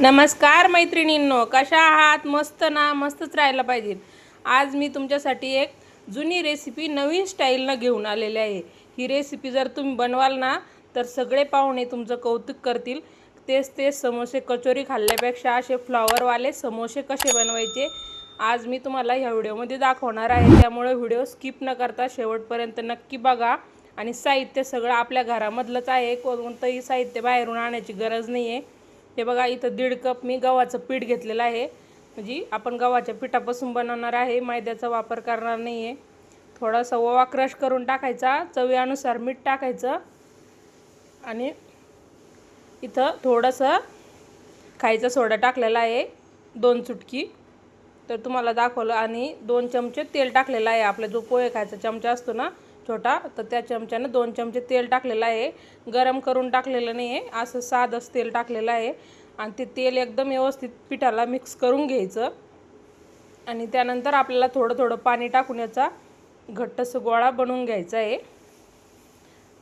नमस्कार मैत्रिणींनो कशा आहात? मस्त ना? मस्तच राहायला पाहिजे. आज मी तुमच्यासाठी एक जुनी रेसिपी नवीन स्टाईलनं घेऊन आलेली आहे. ही रेसिपी जर तुम्ही बनवाल ना तर सगळे पाहुणे तुमचं कौतुक करतील. तेच तेच समोसे कचोरी खाल्ल्यापेक्षा असे फ्लॉवरवाले समोसे कसे बनवायचे आज मी तुम्हाला ह्या व्हिडिओमध्ये दाखवणार आहे. त्यामुळे व्हिडिओ स्किप न करता शेवटपर्यंत नक्की बघा. आणि साहित्य सगळं आपल्या घरामधलंच आहे. कोणतंही साहित्य बाहेरून आणायची गरज नाही आहे हे बघा इथं दीड कप मी गव्हाचं पीठ घेतलेलं आहे. म्हणजे आपण गव्हाच्या पिठापासून बनवणार आहे. मैद्याचा वापर करणार नाही आहे थोडासा ओवा क्रश करून टाकायचा. चवीनुसार मीठ टाकायचं. आणि इथं थोडंसं खायचा सोडा टाकलेला आहे. दोन चुटकी. तर तुम्हाला दाखवलं. आणि दोन चमचे तेल टाकलेलं आहे. आपला जो पोहे खायचा चमचा असतो ना छोटा तर त्या चमच्यानं दोन चमचे तेल टाकलेलं आहे. गरम करून टाकलेलं नाही आहे असं साधंच तेल टाकलेलं आहे. आणि ते तेल एकदम व्यवस्थित पिठाला मिक्स करून घ्यायचं. आणि त्यानंतर आपल्याला थोडं थोडं पाणी टाकून याचा घट्टसं गोळा बनवून घ्यायचा आहे.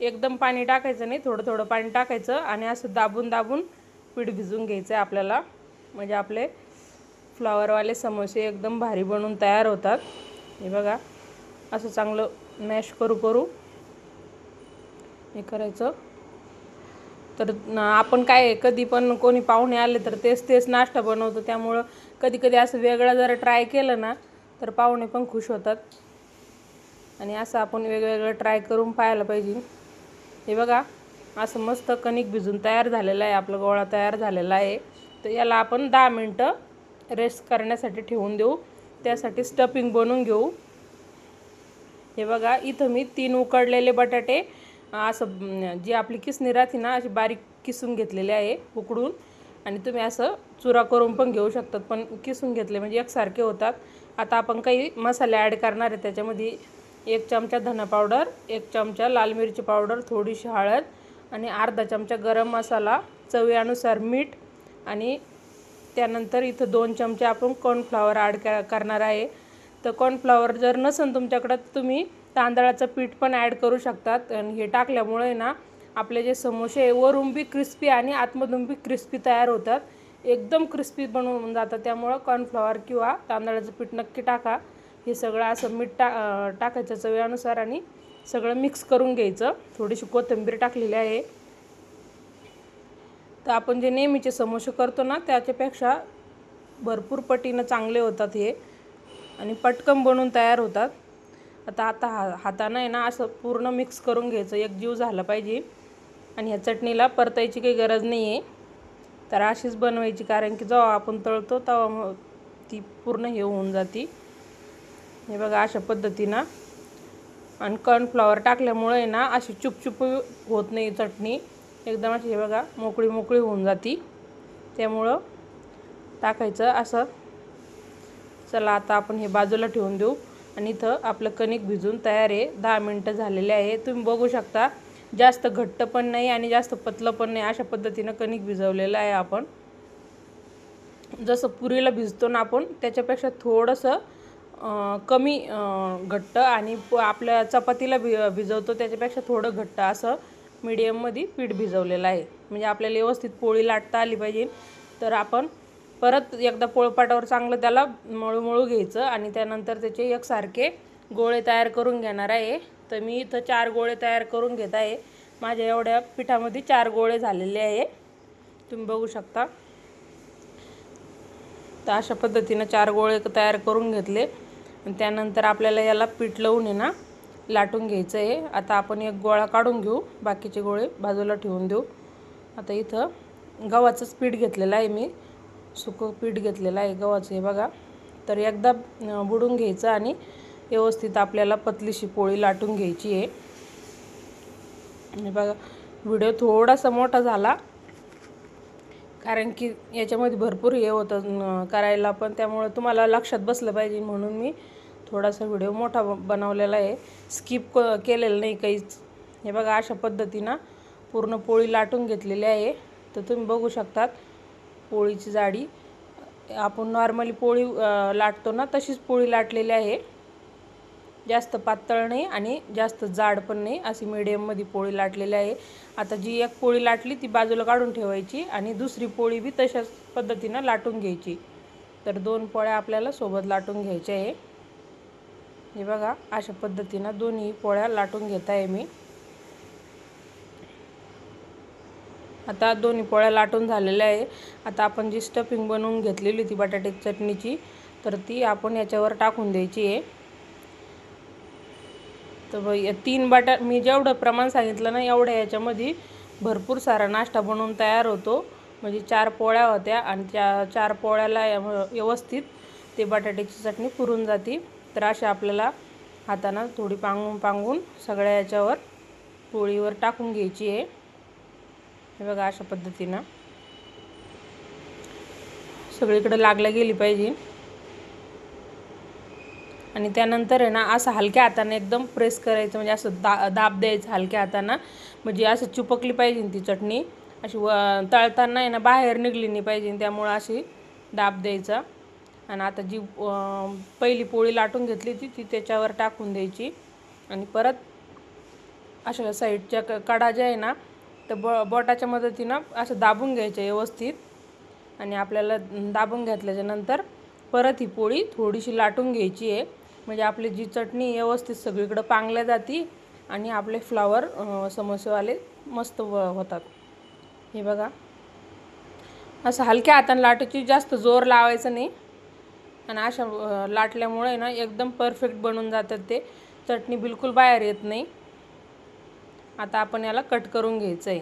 एकदम पाणी टाकायचं नाही थोडं थोडं पाणी टाकायचं आणि असं दाबून दाबून पीठ भिजून घ्यायचं आहे आपल्याला. म्हणजे आपले फ्लॉवरवाले समोसे एकदम भारी बनवून तयार होतात. हे बघा असं चांगलं मॅश करू करू. हे करायचं. तर आपण काय आहे, कधी पण कोणी पाहुणे आले तर तेच तेच नाश्ता बनवतो. त्यामुळं कधी कधी असं वेगळं जर ट्राय केलं ना तर पाहुणे पण खुश होतात. आणि असं आपण वेगवेगळं ट्राय करून पाहायला पाहिजे. हे बघा असं मस्त कणिक भिजून तयार झालेलं आहे. आपला गोळा तयार झालेला आहे. तर याला आपण दहा मिनटं रेस्ट करण्यासाठी ठेवून देऊ. त्यासाठी स्टफिंग बनवून घेऊ. हे बघा इथं मी तीन उकडलेले बटाटे असं जी आपली किसणी राहते ना अशी बारीक किसून घेतलेले आहे उकडून. आणि तुम्ही असं चुरा करून पण घेऊ शकतात पण किसून घेतले म्हणजे एकसारखे होतात. आता आपण काही मसाले ॲड करणार आहे त्याच्यामध्ये एक चमचा धना पावडर एक चमचा लाल मिरची पावडर थोडीशी हळद आणि अर्धा चमचा गरम मसाला चवीनुसार मीठ आणि त्यानंतर इथं दोन चमचे आपण कॉर्नफ्लॉवर ॲड करणार आहे. तर कॉर्नफ्लॉवर जर नसेल तुमच्याकडं तर तुम्ही तांदळाचं पीठ पण ॲड करू शकतात. आणि हे टाकल्यामुळे ना आपले जे समोसे वरून बी क्रिस्पी आणि आतमधून बी क्रिस्पी तयार होतात. एकदम क्रिस्पी बनवून जातात. त्यामुळं कॉर्नफ्लॉवर किंवा तांदळाचं पीठ नक्की टाका. हे सगळं असं मीठ टा टाकायचं चवीनुसार आणि सगळं मिक्स करून घ्यायचं. थोडीशी कोथिंबीर टाकलेली आहे. तर आपण जे नेहमीचे समोसे करतो ना त्याच्यापेक्षा भरपूर पटीनं चांगले होतात हे. आणि पटकन बनून तयार होतात. आता आता हा हातानं आहे ना असं पूर्ण मिक्स करून घ्यायचं. एक जीव पाहिजे. आणि ह्या चटणीला परतायची काही गरज नाही आहे तर अशीच बनवायची कारण की जेव्हा आपण तळतो तेव्हा मग ती पूर्ण हे होऊन जाते. हे बघा अशा पद्धतीनं. आणि कॉर्नफ्लॉवर टाकल्यामुळे आहे ना अशी चुपचुप होत नाही चटणी. एकदम अशी हे बघा मोकळी मोकळी होऊन जाती. त्यामुळं टाकायचं असं. चला आता आपण हे बाजूला ठेवून देऊ. आणि इथं आपलं कणिक भिजून तयार आहे. दहा मिनटं झालेले आहे. तुम्ही बघू शकता जास्त घट्ट पण नाही आणि जास्त पतलं पण नाही. अशा पद्धतीनं कणिक भिजवलेलं आहे आपण. जसं पुरीला भिजतो ना आपण त्याच्यापेक्षा थोडंसं कमी घट्ट आणि आपल्या चपातीला भि भिजवतो त्याच्यापेक्षा थोडं घट्ट असं मीडियममध्ये पीठ भिजवलेलं आहे. म्हणजे आपल्याला व्यवस्थित पोळी लाटता आली पाहिजे. तर आपण परत एकदा पोळपाटावर चांगलं त्याला मळू मळू घ्यायचं आणि त्यानंतर त्याचे एकसारखे गोळे तयार करून घेणार आहे. तर मी इथं चार गोळे तयार करून घेत आहे. माझ्या एवढ्या पिठामध्ये चार गोळे झालेले आहे. तुम्ही बघू शकता. तर अशा पद्धतीनं चार गोळे तयार करून घेतले. आणि त्यानंतर आपल्याला याला पीठ लावून आहे ना लाटून घ्यायचं आहे. आता आपण एक गोळा काढून घेऊ. बाकीचे गोळे बाजूला ठेवून देऊ. आता इथं गव्हाचंच पीठ घेतलेलं आहे मी. सुकं पीठ घेतलेलं आहे गव्हाचं हे बघा. तर एकदा बुडून घ्यायचं आणि व्यवस्थित आपल्याला पतलीशी पोळी लाटून घ्यायची आहे. आणि बघा व्हिडिओ थोडासा मोठा झाला कारण की याच्यामध्ये भरपूर हे होतं करायला. पण त्यामुळे तुम्हाला लक्षात बसलं पाहिजे म्हणून मी थोडासा व्हिडिओ मोठा बनवलेला आहे. स्किप क केलेलं नाही काहीच. हे बघा अशा पद्धतीनं पूर्ण पोळी लाटून घेतलेली आहे. तर तुम्ही बघू शकतात पोळीची जाडी. आपण नॉर्मली पोळी लाटतो ना तशीच पोळी लाटलेली आहे. जास्त पातळ नाही आणि जास्त जाड पण नाही अशी मिडियममध्ये पोळी लाटलेली आहे. आता जी एक पोळी लाटली ती बाजूला काढून ठेवायची आणि दुसरी पोळी बी तशाच पद्धतीनं लाटून घ्यायची. तर दोन पोळ्या आपल्याला सोबत लाटून घ्यायच्या आहे. हे बघा अशा पद्धतीनं दोन्ही पोळ्या लाटून घेत आहे मी. आता दोन्ही पोळ्या लाटून झालेल्या आहे. आता आपण जी स्टफिंग बनवून घेतलेली होती बटाट्याची चटणीची तर ती आपण याच्यावर टाकून द्यायची आहे. तर तीन बटा मी जेवढं प्रमाण सांगितलं ना एवढ्या याच्यामध्ये भरपूर सारा नाश्ता बनवून तयार होतो. म्हणजे चार पोळ्या होत्या आणि त्या चार पोळ्याला व्यवस्थित ते बटाट्याची चटणी पुरून जाते. तर अशा आपल्याला हातानं थोडी पांगून पांगून सगळ्या याच्यावर पोळीवर टाकून घ्यायची आहे. हे बघा अशा पद्धतीनं. सगळीकडे लागल्या गेली पाहिजे. आणि त्यानंतर आहे ना असं हलक्या हाताने एकदम प्रेस करायचं म्हणजे असं दा दाब द्यायचं हलक्या हातानं. म्हणजे असं चिपकली पाहिजे ती चटणी. अशी व तळताना आहे ना बाहेर निघली नाही पाहिजे त्यामुळं अशी दाब द्यायचा. आणि आता जी पहिली पोळी लाटून घेतली होती ती त्याच्यावर टाकून द्यायची. आणि परत अशा साईडच्या क कडा ज्या आहे ना तर ब बोटाच्या मदतीनं असं दाबून घ्यायचं व्यवस्थित. आणि आपल्याला दाबून घेतल्याच्यानंतर परत ही पोळी थोडीशी लाटून घ्यायची आहे. म्हणजे आपली जी चटणी व्यवस्थित सगळीकडं पांगल्या जाती आणि आपले फ्लावर समोसेवाले मस्त व होतात. हे बघा. असं हलक्या हाताने लाटायची जास्त जोर लावायचं नाही. आणि अशा लाटल्यामुळे ना एकदम परफेक्ट बनून जातात ते. चटणी बिलकुल बाहेर येत नाही. आता आपण याला कट करून घ्यायचं आहे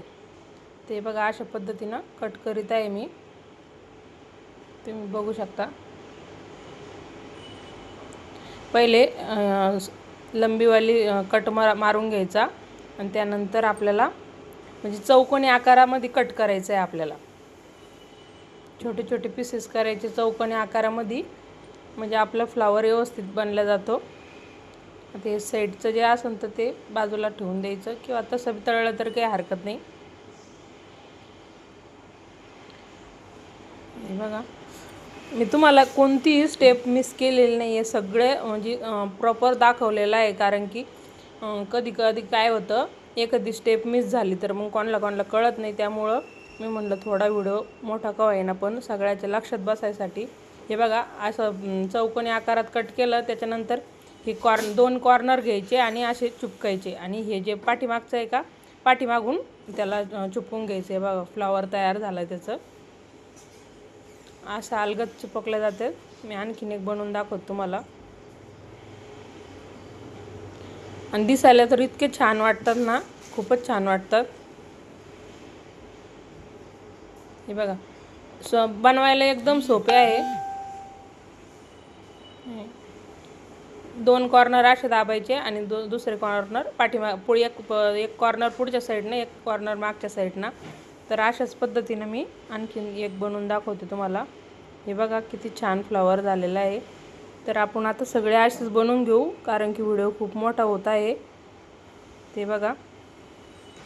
ते बघा अशा पद्धतीनं कट करीत आहे मी. तुम्ही बघू शकता. पहिले लंबीवाली कट मार मारून घ्यायचा. आणि त्यानंतर आपल्याला म्हणजे चौकोनी आकारामध्ये कट करायचं आहे आपल्याला. छोटे छोटे पीसेस करायचे चौकोनी आकारामध्ये. म्हणजे आपलं फ्लावर व्यवस्थित बनला जातो. ते साईडचं जे असेल तर ते बाजूला ठेवून द्यायचं किंवा तसं बी तळलं तर काही हरकत नाही. हे बघा. मी तुम्हाला कोणतीही स्टेप मिस केलेली नाही आहे सगळे म्हणजे प्रॉपर दाखवलेलं आहे. कारण की कधी कधी काय होतं एखादी स्टेप मिस झाली तर मग कोणाला कोणाला कळत नाही. त्यामुळं मी म्हणलं थोडा व्हिडिओ मोठा का होईना पण सगळ्याच्या लक्षात बसायसाठी. हे बघा असं चौकोनी आकारात कट केलं. त्याच्यानंतर हे कॉर्न दोन कॉर्नर घ्यायचे आणि असे चुपकायचे. आणि हे जे पाठीमागचं आहे का पाठीमागून त्याला चुपकून घ्यायचं. आहे बघा फ्लॉवर तयार झालं आहे त्याचं. असं अलगद चिपकलं जाते. मी आणखीन एक बनवून दाखवतो तुम्हाला. आणि दिसायला तर इतके छान वाटतात ना. खूपच छान वाटतात. हे बघा स बनवायला एकदम सोपे आहे. दोन कॉर्नर असे दाबायचे आणि दो दुसरे कॉर्नर पाठीमा पुढे एक प- एक कॉर्नर पुढच्या साईडनं एक कॉर्नर मागच्या साईडनं तर अशाच पद्धतीनं मी आणखीन एक बनवून दाखवते तुम्हाला. हे बघा किती छान फ्लॉवर झालेला आहे. तर आपण आता सगळे असेच बनवून घेऊ कारण की व्हिडिओ खूप मोठा होत आहे. ते बघा.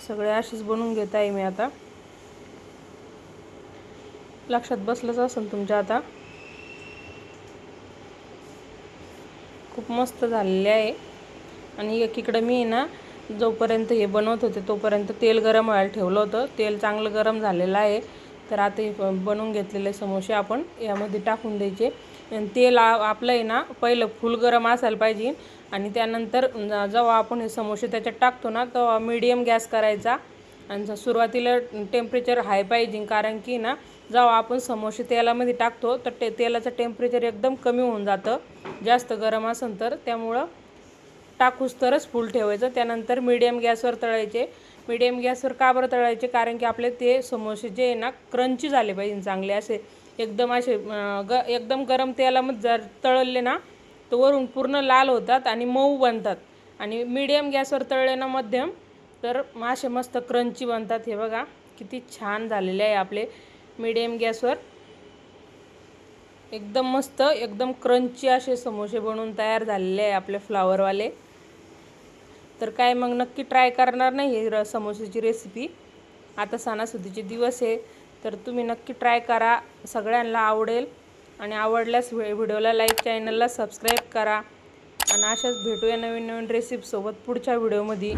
सगळे असेच बनवून घेत आहे मी आता. लक्षात बसलंच असेल तुमच्या आता. खूप मस्त झालेले आहे. आणि एकीकडं मी आहे ना जोपर्यंत हे बनवत होते तोपर्यंत तेल गरम व्हायला ठेवलं होतं. तेल चांगलं गरम झालेलं आहे. तर आता हे बनवून घेतलेले समोसे आपण यामध्ये टाकून द्यायचे. आणि तेल आपलं आहे ना पहिलं फुल गरम असायला पाहिजे. आणि त्यानंतर जेव्हा आपण हे समोसे त्याच्यात टाकतो ना तेव्हा मीडियम गॅस करायचा. आणि जर सुरुवातीला टेम्परेचर हाय पाहिजे कारण की ना जेव्हा आपण समोसे तेलामध्ये टाकतो तर ते तेलाचं टेम्परेचर एकदम कमी होऊन जातं. जास्त गरम असेल तर त्यामुळं टाकूस तरच फुल ठेवायचं. त्यानंतर मीडियम गॅसवर तळायचे. मीडियम गॅसवर का बरं तळायचे? कारण की आपले ते समोसे जे आहे ना क्रंची झाले पाहिजे चांगले असे. एकदम असे ग एकदम गरम तेलामध्ये जर तळले ना तर वरून पूर्ण लाल होतात आणि मऊ बनतात. आणि मीडियम गॅसवर तळले ना मध्यम तर मासे मस्त क्रंची बनतात हे बघा. किती छान झालेले आहे आपले मिडियम गॅसवर एकदम मस्त एकदम क्रंची असे समोसे बनवून तयार झालेले आहे आपले फ्लावरवाले तर काय मग नक्की ट्राय करणार नाही हे र समोसेची रेसिपी आता सणासुदीचे दिवस आहे तर तुम्ही नक्की ट्राय करा. सगळ्यांना आवडेल. आणि आवडल्यास व्हिडिओला लाईक चॅनलला सबस्क्राईब करा. आणि अशाच भेटूया नवीन नवीन रेसिपीसोबत पुढच्या व्हिडिओमध्ये